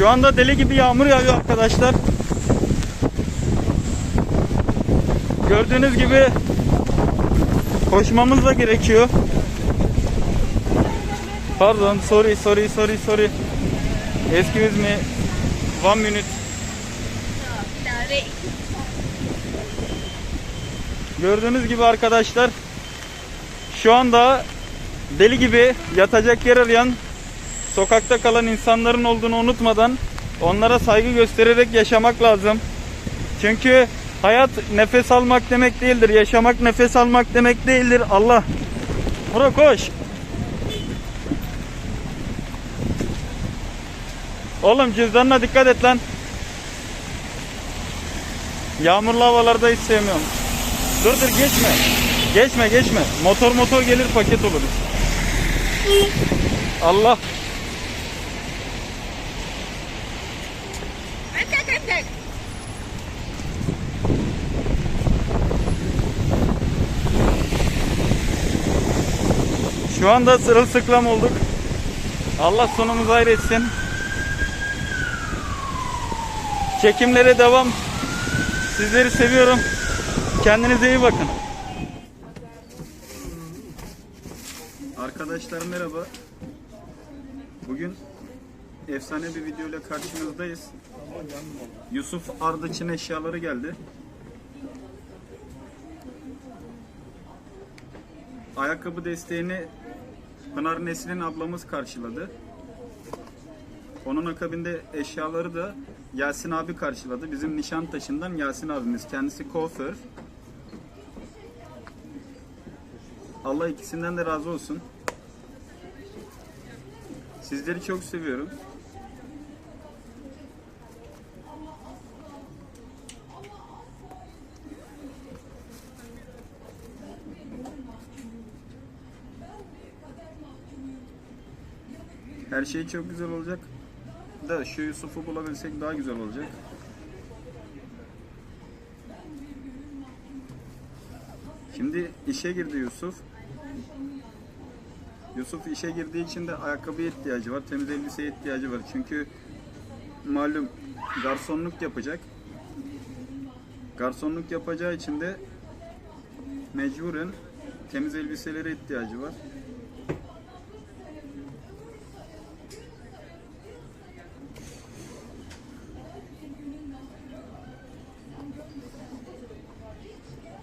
Şu anda deli gibi yağmur yağıyor arkadaşlar. Gördüğünüz gibi koşmamız da gerekiyor. Pardon, sorry, sorry, sorry, sorry. Excuse me. One minute. Gördüğünüz gibi arkadaşlar şu anda deli gibi yatacak yer arayan sokakta kalan insanların olduğunu unutmadan onlara saygı göstererek yaşamak lazım. Çünkü hayat nefes almak demek değildir. Yaşamak nefes almak demek değildir. Allah. Bura koş. Oğlum cüzdanına dikkat et lan. Yağmurlu havalarda hiç sevmiyorum. Dur dur geçme. Geçme geçme. Motor motor gelir paket oluruz. Allah. Şu anda sırılsıklam olduk. Allah sonumuzu hayretsin. Çekimlere devam. Sizleri seviyorum. Kendinize iyi bakın. Arkadaşlar merhaba. Bugün efsane bir video ile karşınızdayız. Yusuf Ardıç'ın eşyaları geldi. Ayakkabı desteğini Pınar Nesrin ablamız karşıladı. Onun akabinde eşyaları da Yasin abi karşıladı. Bizim Nişantaşı'ndan Yasin abimiz. Kendisi kuaför. Allah ikisinden de razı olsun. Sizleri çok seviyorum. Her şey çok güzel olacak. Da şu Yusuf'u bulabilsek daha güzel olacak. Şimdi işe girdi Yusuf. Yusuf işe girdiği için de ayakkabıya ihtiyacı var, temiz elbiseye ihtiyacı var. Çünkü malum garsonluk yapacak. Garsonluk yapacağı için de mecburen temiz elbiselere ihtiyacı var.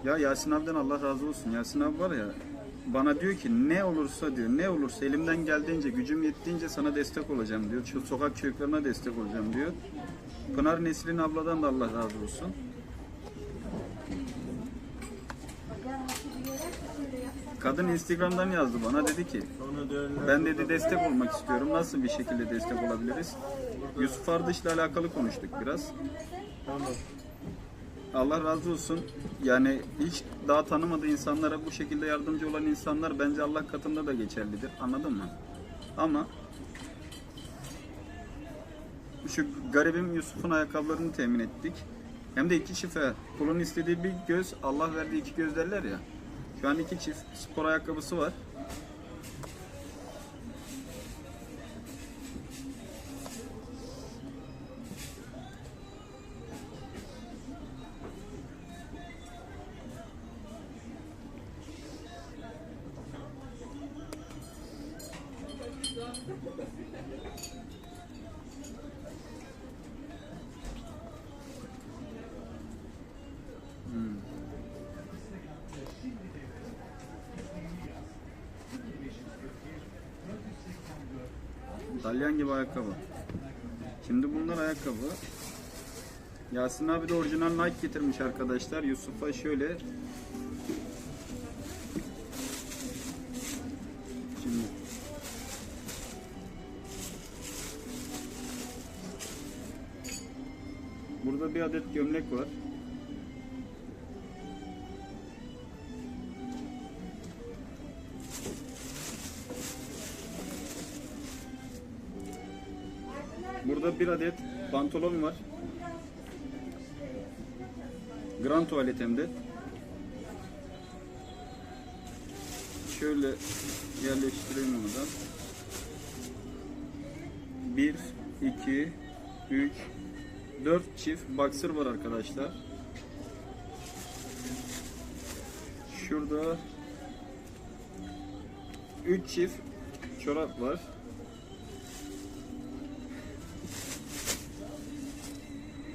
Ya Yasin abiden Allah razı olsun. Yasin abi var ya bana diyor ki ne olursa diyor ne olursa elimden geldiğince gücüm yettiğince sana destek olacağım diyor. Şu sokak çocuklarına destek olacağım diyor. Pınar Nesrin abladan da Allah razı olsun. Kadın Instagram'dan yazdı bana dedi ki ben dedi destek olmak istiyorum. Nasıl bir şekilde destek olabiliriz? Yusuf Ardış'la alakalı konuştuk biraz. Allah razı olsun. Yani hiç daha tanımadığı insanlara bu şekilde yardımcı olan insanlar bence Allah katında da geçerlidir. Anladın mı? Ama şu garibim Yusuf'un ayakkabılarını temin ettik. Hem de iki çife. Kulun istediği bir göz, Allah verdiği iki göz derler ya. Şu an iki çift spor ayakkabısı var. Dalyan gibi ayakkabı. Şimdi bunlar ayakkabı. Yasin abi de orijinal Nike getirmiş arkadaşlar. Yusuf'a şöyle Burada bir adet gömlek var. Burada bir adet pantolon var. Grand tuvalet hem de. Şöyle yerleştireyim onu da. 1, 2, 3 4 çift boxer var arkadaşlar. Şurada 3 çift çorap var.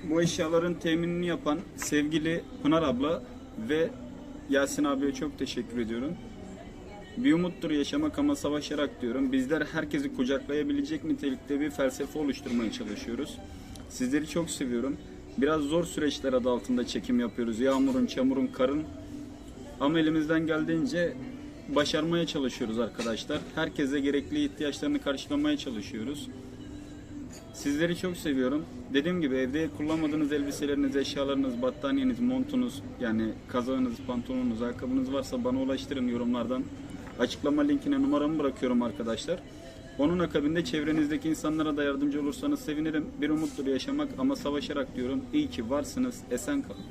Bu eşyaların teminini yapan sevgili Pınar abla ve Yasin abiye çok teşekkür ediyorum. Bir umuttur yaşamak ama savaşarak diyorum. Bizler herkesi kucaklayabilecek nitelikte bir felsefe oluşturmaya çalışıyoruz. Sizleri çok seviyorum. Biraz zor süreçler adı altında çekim yapıyoruz. Yağmurun, çamurun, karın. Ama elimizden geldiğince başarmaya çalışıyoruz arkadaşlar. Herkese gerekli ihtiyaçlarını karşılamaya çalışıyoruz. Sizleri çok seviyorum. Dediğim gibi evde kullanmadığınız elbiseleriniz, eşyalarınız, battaniyeniz, montunuz, yani kazağınız, pantolonunuz, ayakkabınız varsa bana ulaştırın yorumlardan. Açıklama linkine numaramı bırakıyorum arkadaşlar. Onun akabinde çevrenizdeki insanlara da yardımcı olursanız sevinirim. Bir umuttur yaşamak ama savaşarak diyorum. İyi ki varsınız. Esen kalın.